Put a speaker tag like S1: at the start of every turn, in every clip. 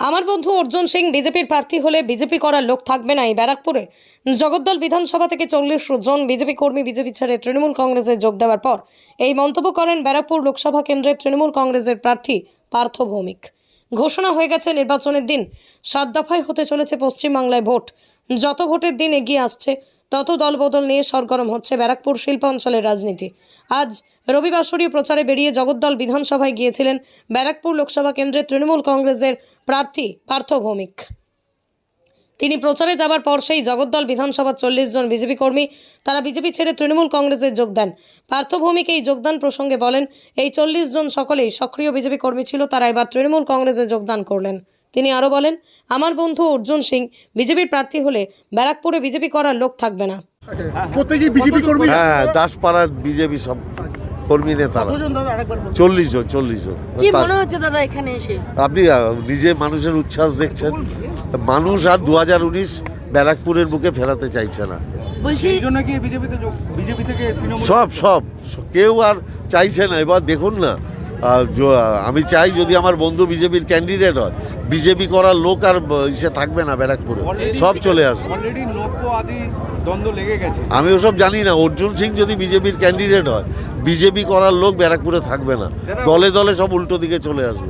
S1: আমার বন্ধু অর্জুন সিং বিজেপির প্রার্থী হলে বিজেপি করার লোক থাকবে না এই ব্যারাকপুরে। জগদ্দল বিধানসভা থেকে চল্লিশ জন বিজেপি কর্মী বিজেপি ছেড়ে তৃণমূল কংগ্রেসে যোগ দেওয়ার পর এই মন্তব্য করেন ব্যারাকপুর লোকসভা কেন্দ্রের তৃণমূল কংগ্রেসের প্রার্থী পার্থ ভৌমিক। ঘোষণা হয়ে গেছে নির্বাচনের দিন। সাত দফায় হতে চলেছে পশ্চিমবাংলায় ভোট। যত ভোটের দিন এগিয়ে আসছে তত দলবদল নিয়ে সরগরম হচ্ছে ব্যারাকপুর শিল্প অঞ্চলের রাজনীতি। আজ রবিবাসরীয় প্রচারে বেরিয়ে জগদ্দল বিধানসভায় গিয়েছিলেন ব্যারাকপুর লোকসভা কেন্দ্রের তৃণমূল কংগ্রেসের প্রার্থী পার্থ ভৌমিক। তিনি প্রচারে যাবার পর সেই জগদ্দল বিধানসভার চল্লিশ জন বিজেপি কর্মী, তারা বিজেপি ছেড়ে তৃণমূল কংগ্রেসে যোগ দেন। পার্থভৌমিক এই যোগদান প্রসঙ্গে বলেন, এই চল্লিশ জন সকলেই সক্রিয় বিজেপি কর্মী ছিল, তারা এবার তৃণমূল কংগ্রেসে যোগদান করলেন। তিনি আরও বলেন আমার বন্ধু অর্জুন সিং বিজেপির প্রার্থী হলে ব্যারাকপুরে বিজেপি করার লোক থাকবে না।
S2: প্রত্যেকেই বিজেপি কর্মী?
S3: হ্যাঁ দাসপাড়ার বিজেপি সব কর্মী নেতারা চল্লিশ জন চল্লিশ জন।
S4: কি মনে হচ্ছে দাদা এখানে এসে?
S3: আপনি নিজে মানুষের উচ্ছ্বাস দেখছেন। মানুষ আর দু হাজার উনিশ ব্যারাকপুরের বুকে ফেরাতে চাইছে না।
S4: বলছি
S5: এই জন্য কি বিজেপিতে যোগ বিজেপি থেকে তৃণমূল
S3: সব সব। কেউ আর চাইছে না। এবার দেখুন না আমি চাই যদি আমার বন্ধু বিজেপির ক্যান্ডিডেট হয় বিজেপি করার লোক আর ইসে থাকবে না ব্যারাকপুরে। সব চলে আসবে।
S5: অলরেডি লোক আদি দ্বন্দ্ব লেগে গেছে।
S3: আমি ওসব জানি না। অর্জুন সিং যদি বিজেপির ক্যান্ডিডেট হয় বিজেপি করার লোক ব্যারাকপুরে থাকবে না। দলে দলে সব উল্টো দিকে চলে আসবে।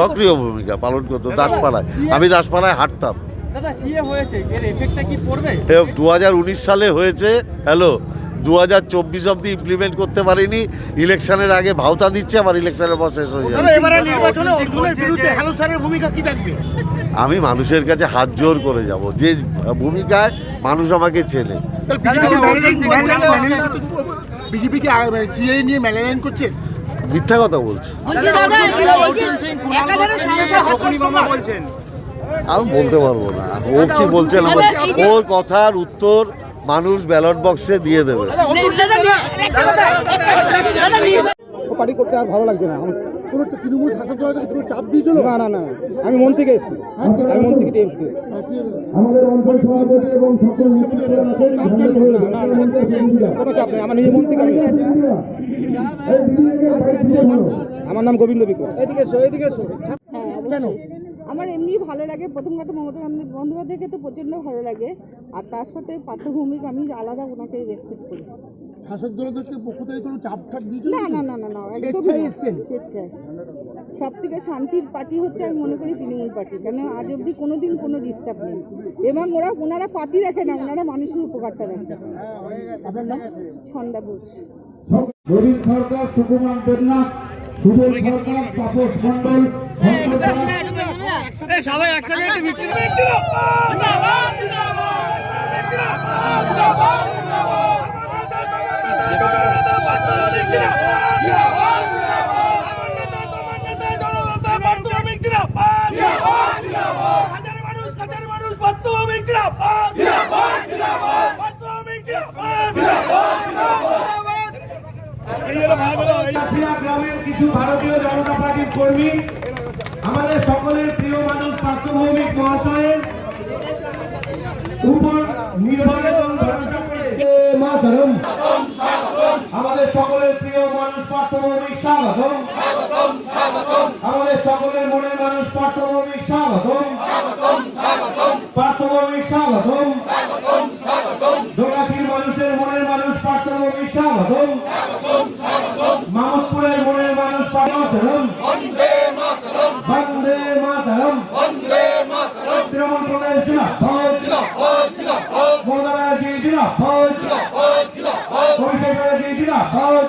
S2: সক্রিয় ভূমিকা পালন
S3: করতো দাসপাড়ায়। আমি দাসপাড়ায় হাঁটতাম।
S5: দাদা সিএ হয়েছে। এর এফেক্টটা কি পড়বে?
S3: দু হাজার উনিশ সালে হয়েছে। হ্যালো দু হাজার চব্বিশ অব্দি ইমপ্লিমেন্ট করতে পারিনি। ইলেকশনের আগে ভাওতা দিচ্ছে আবার ইলেকশনের পর শেষ হয়ে যাবে।
S2: এবারে নির্বাচনে অর্জুনের বিরুদ্ধে হ্যালো স্যারের ভূমিকা কি থাকবে?
S3: আমি মানুষের কাছে হাত জোর করে যাব। যে ভূমিকায় মানুষ আমাকে চেনে।
S2: বিজেপি কি নিয়ে মেলালাইন করছে
S3: মিথ্যা কথা বলছে। আমি বলতে পারব না। ও কি বলছেন আমার ওর কথার উত্তর মানুষ ব্যালট বক্সে দিয়ে দেবে।
S6: পার্টি করতে আর ভালো লাগছে না। আমার
S2: কোনো তৃণমূল শাসক দল থেকে কোনো চাপ দিয়েছিল?
S6: না না না। আমি মন থেকে এসেছি। আমি মন থেকে টিএমসি এসেছি।
S2: আমাদের অঞ্চল সভাপতি এবং সকল
S6: না না না। কোনো চাপ নেই। আমার নিজের মন থেকে আমি আমার নাম গোবিন্দ বিক্রম।
S7: হ্যাঁ আমার এমনি ভালো লাগে। প্রথম কথা মমতা বন্দ্যোপাধ্যায় বন্দ্যোপাধ্যায়কে তো প্রচণ্ড ভালো লাগে। আর তার সাথে পার্থভূমিক আমি আলাদা ওনাকে রেসপেক্ট করি।
S2: শাসক দলদেরকে পক্ষ থেকে কোনো চাপ টাপ দিয়েছিল
S7: না না না না না একদম
S2: স্বেচ্ছায় এসছেন?
S7: স্বেচ্ছায়। সব থেকে শান্তির পার্টি হচ্ছে আমি মনে করি তৃণমূল পার্টি। কেন আজ অবধি কোনো দিন কোনো ডিস্টার্ব নেই। এবং ওরা ওনারা পার্টি দেখে না ওনারা মানুষের উপকারটা দেখে। ছন্দা বোস
S8: রবীন সরকার সুকুমার দেবনাথ সুবল সরকার তাপস মন্ডল
S5: সবাই একসাথে
S8: গ্রামের কিছু ভারতীয় জনতা পার্টির কর্মী। আমাদের সকলের প্রিয় মানুষ পার্থভৌমিক মহাশয়ের উপর নির্ভর এবং ভরসা করে। মাতরম। আমাদের সকলের প্রিয় মানুষ পার্থভৌমিক স্বাগতম। আমাদের সকলের মনের মানুষ পার্থভৌমিক স্বাগতম। পার্থভৌমিক স্বাগতম। দোলাখির মানুষের মনের মানুষ পার্থভৌমিক স্বাগতম। তৃণমূল কংগ্রেস জিন্দাবাদ মমতা ব্যানার্জি জিন্দাবাদ অভিষেক ব্যানার্জি জিন্দাবাদ